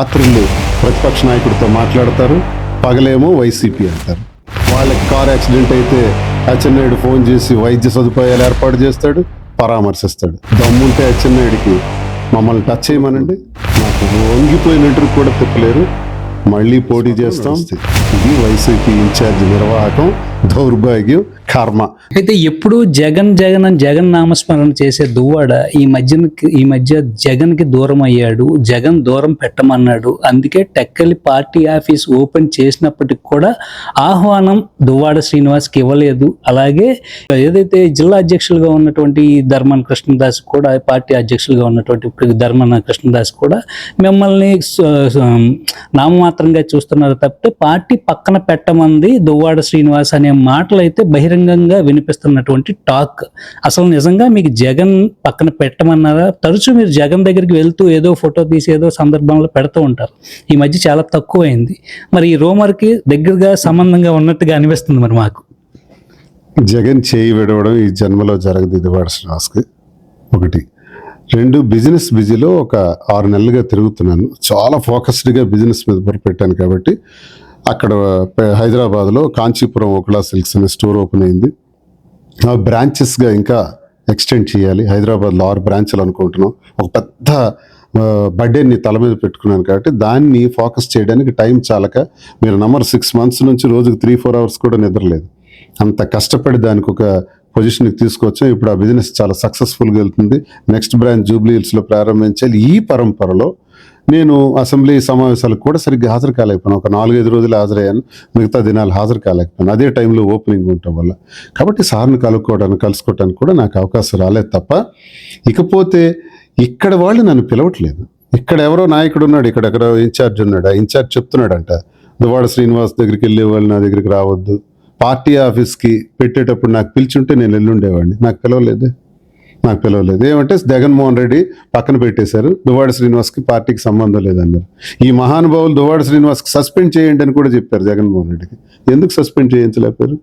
రాత్రులు ప్రతిపక్ష నాయకుడితో మాట్లాడతారు. పగలేమో వైసీపీ అంటారు. వాళ్ళకి కార్ యాక్సిడెంట్ అయితే అచ్చెన్నాయుడు ఫోన్ చేసి వైద్య సదుపాయాలు ఏర్పాటు చేస్తాడు పరామర్శిస్తాడు. దమ్ముంటే అచ్చెన్నాయుడికి మమ్మల్ని టచ్ చేయమనండి. నాకు వంగిపోయినట్టు కూడా తిప్పలేరు. మళ్ళీ పోటీ చేస్తాం. ఇది వైసీపీ ఇన్ఛార్జ్ నిర్వాహకం. దౌర్భాగ్యం కర్మ. అయితే ఎప్పుడు జగన్ జగన్ అని జగన్ నామస్మరణ చేసే దువ్వాడ ఈ మధ్యన ఈ మధ్య జగన్కి దూరం అయ్యాడు జగన్ దూరం పెట్టమన్నాడు. అందుకే టెక్కలి పార్టీ ఆఫీస్ ఓపెన్ చేసినప్పటికి కూడా ఆహ్వానం దువ్వాడ శ్రీనివాస్కి ఇవ్వలేదు. అలాగే ఏదైతే జిల్లా అధ్యక్షులుగా ఉన్నటువంటి ధర్మన్ కృష్ణదాస్ కూడా పార్టీ అధ్యక్షులుగా ఉన్నటువంటి ఇప్పుడు ధర్మన కృష్ణదాస్ కూడా మిమ్మల్ని నామమాత్రంగా చూస్తున్నారు తప్పితే పార్టీ పక్కన పెట్టమంది దువ్వాడ శ్రీనివాస్ అనే మాటలు అయితే బహిరంగంగా వినిపిస్తున్నటువంటి టాక్. అసలు నిజంగా మీకు జగన్ పక్కన పెట్టమన్నారా? తరచూ మీరు జగన్ దగ్గరికి వెళ్తూ ఏదో ఫోటో తీసి ఏదో సందర్భంలో పెడుతూ ఉంటారు. ఈ మధ్య చాలా తక్కువైంది. మరి ఈ రోమర్కి దగ్గరగా సంబంధంగా ఉన్నట్టుగా అనిపిస్తుంది మరి మాకు. జగన్ చేయి విడవడం ఈ జన్మలో జరగదు ఇది వాడు శ్రీనివాస్కి ఒకటి. రెండు బిజినెస్ బిజీలో ఒక ఆరు నెలలుగా తిరుగుతున్నాను. చాలా ఫోకస్డ్గా బిజినెస్ మీద పెట్టాను కాబట్టి అక్కడ హైదరాబాద్లో కాంచీపురం ఒకలా సిల్క్స్ అనే స్టోర్ ఓపెన్ అయింది. ఆ బ్రాంచెస్గా ఇంకా ఎక్స్టెండ్ చేయాలి. హైదరాబాద్లో ఆరు బ్రాంచ్లు అనుకుంటున్నాం. ఒక పెద్ద బర్త్డేని తల మీద పెట్టుకున్నాను కాబట్టి దాన్ని ఫోకస్ చేయడానికి టైం చాలక మీరు నంబర్ సిక్స్ మంత్స్ నుంచి రోజుకి త్రీ ఫోర్ అవర్స్ కూడా నిద్రలేదు. అంత కష్టపడి దానికి ఒక పొజిషన్కి తీసుకొచ్చాం. ఇప్పుడు ఆ బిజినెస్ చాలా సక్సెస్ఫుల్గా వెళ్తుంది. నెక్స్ట్ బ్రాంచ్ జూబ్లీ హిల్స్లో ప్రారంభించాలి. ఈ పరంపరలో నేను అసెంబ్లీ సమావేశాలకు కూడా సరిగ్గా హాజరు కాలేకపోయాను. ఒక నాలుగైదు రోజులు హాజరయ్యాను. మిగతా దినాలు హాజరు కాలేకపోయాను. అదే టైంలో ఓపెనింగ్ ఉండటం వల్ల. కాబట్టి సార్ని కలుపుకోవడానికి కలుసుకోవడానికి కూడా నాకు అవకాశం రాలేదు తప్ప ఇకపోతే ఇక్కడ వాళ్ళు నన్ను పిలవట్లేదు. ఇక్కడ ఎవరో నాయకుడు ఉన్నాడు ఇక్కడ ఎక్కడో ఇన్ఛార్జ్ ఉన్నాడు ఆ ఇన్ఛార్జ్ చెప్తున్నాడంట. దువాడ శ్రీనివాస్ దగ్గరికి వెళ్ళే వాళ్ళు నా దగ్గరికి రావద్దు. పార్టీ ఆఫీస్కి పెట్టేటప్పుడు నాకు పిలిచి ఉంటే నేను వెళ్ళుండేవాడిని నాకు పిలవలేదే. నాకు పిలవలేదు. ఏమంటే జగన్మోహన్ రెడ్డి పక్కన పెట్టేశారు. దువాడ శ్రీనివాస్కి పార్టీకి సంబంధం లేదన్నారు. ఈ మహానుభావులు దువాడ శ్రీనివాస్కి సస్పెండ్ చేయండి అని కూడా చెప్పారు జగన్మోహన్ రెడ్డికి. ఎందుకు సస్పెండ్ చేయించలేపారు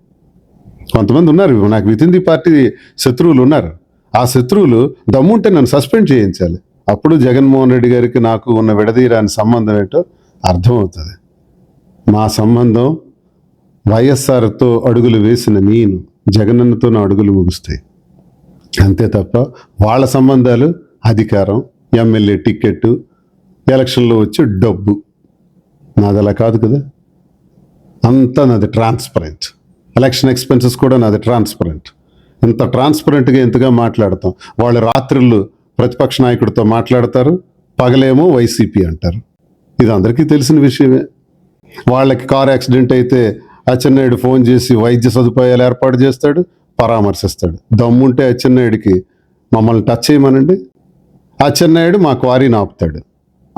కొంతమంది ఉన్నారు. నాకు విత్ ఇన్ ది పార్టీ శత్రువులు ఉన్నారు. ఆ శత్రువులు దమ్ముంటే నన్ను సస్పెండ్ చేయించాలి. అప్పుడు జగన్మోహన్ రెడ్డి గారికి నాకు ఉన్న విడదీయరాని సంబంధం ఏంటో అర్థమవుతుంది. మా సంబంధం వైఎస్ఆర్తో అడుగులు వేసిన నేను జగనన్నతో నా అడుగులు ముగుస్తాయి. అంతే తప్ప వాళ్ళ సంబంధాలు అధికారం ఎమ్మెల్యే టికెట్ ఎలక్షన్లో వచ్చే డబ్బు. నాది అలా కాదు కదా. అంతా నాది ట్రాన్స్పరెంట్ ఎలక్షన్ ఎక్స్పెన్సెస్ కూడా నాది ట్రాన్స్పరెంట్ ఇంత ట్రాన్స్పరెంట్గా ఇంతగా మాట్లాడతాం? వాళ్ళు రాత్రులు ప్రతిపక్ష నాయకుడితో మాట్లాడతారు పగలేమో వైసీపీ అంటారు. ఇది అందరికీ తెలిసిన విషయమే. వాళ్ళకి కార్ యాక్సిడెంట్ అయితే అచ్చెన్నాయుడు ఫోన్ చేసి వైద్య సదుపాయాలు ఏర్పాటు చేస్తాడు పరామర్శిస్తాడు. దమ్ముంటే అచ్చెన్నాయుడికి మమ్మల్ని టచ్ చేయమనండి. అచ్చెన్నాయుడు మా క్వారీని ఆపుతాడు.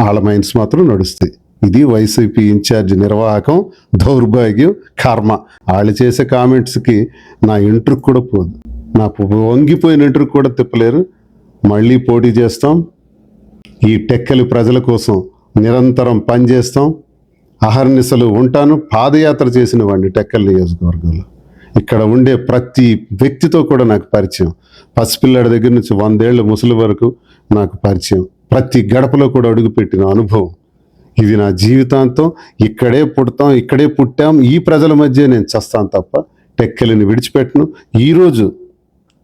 వాళ్ళ మైండ్స్ మాత్రం నడుస్తాయి. ఇది వైసీపీ ఇన్ఛార్జ్ నిర్వాహకం దౌర్భాగ్యం కర్మ. వాళ్ళు చేసే కామెంట్స్కి నా ఇంటర్కి కూడా పోదు. నా వంగిపోయిన ఇంటర్కి కూడా తిప్పలేరు. మళ్ళీ పోటీ చేస్తాం. ఈ టెక్కలి ప్రజల కోసం నిరంతరం పనిచేస్తాం. అహర్నిశలు ఉంటాను. పాదయాత్ర చేసిన వాడిని టెక్కల్ నియోజకవర్గంలో. ఇక్కడ ఉండే ప్రతి వ్యక్తితో కూడా నాకు పరిచయం. పసిపిల్లాడి దగ్గర నుంచి వందేళ్ళ ముసలి వరకు నాకు పరిచయం. ప్రతి గడపలో కూడా అడుగుపెట్టిన అనుభవం. ఇది నా జీవితాంతం. ఇక్కడే పుడతాం ఇక్కడే పుట్టాం. ఈ ప్రజల మధ్య నేను చస్తాను తప్ప టెక్కెలని విడిచిపెట్టను. ఈరోజు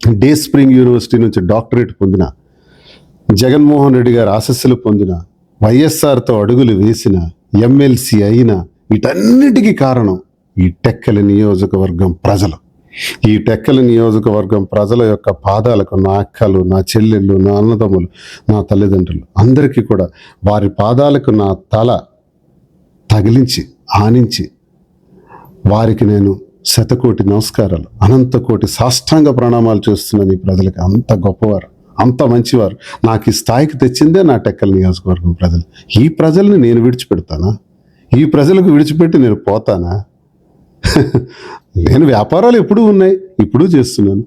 డే స్ప్రింగ్ యూనివర్సిటీ నుంచి డాక్టరేట్ పొందిన జగన్మోహన్ రెడ్డి గారు ఆశస్సులు పొందిన వైఎస్ఆర్తో అడుగులు వేసిన ఎమ్మెల్సీ అయిన వీటన్నిటికీ కారణం ఈ టెక్కలి నియోజకవర్గం ప్రజలు. ఈ టెక్కలి నియోజకవర్గం ప్రజల యొక్క పాదాలకు నా అక్కలు నా చెల్లెళ్ళు నా అన్నదమ్ములు నా తల్లిదండ్రులు అందరికీ కూడా వారి పాదాలకు నా తల తగిలించి ఆనించి వారికి నేను శతకోటి నమస్కారాలు అనంత కోటి సాష్టాంగ ప్రణామాలు చేస్తున్నాను ఈ ప్రజలకి. అంత గొప్పవారు అంత మంచివారు. నాకు ఈ స్థాయికి తెచ్చిందే నా టెక్కల నియోజకవర్గం ప్రజలు. ఈ ప్రజల్ని నేను విడిచిపెడతానా? ఈ ప్రజలకు విడిచిపెట్టి నేను పోతానా? నేను వ్యాపారాలు ఎప్పుడూ ఉన్నాయి ఇప్పుడు చేస్తున్నాను.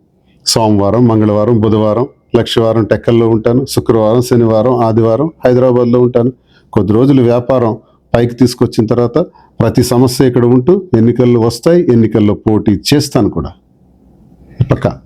సోమవారం మంగళవారం బుధవారం లక్షవారం టెక్కల్లో ఉంటాను శుక్రవారం శనివారం ఆదివారం హైదరాబాద్లో ఉంటాను. కొద్ది రోజులు వ్యాపారం పైకి తీసుకొచ్చిన తర్వాత ప్రతి సమస్య ఇక్కడ ఉంటూ ఎన్నికల్లో వస్తాయి ఎన్నికల్లో పోటీ చేస్తాను కూడా. పక్కా.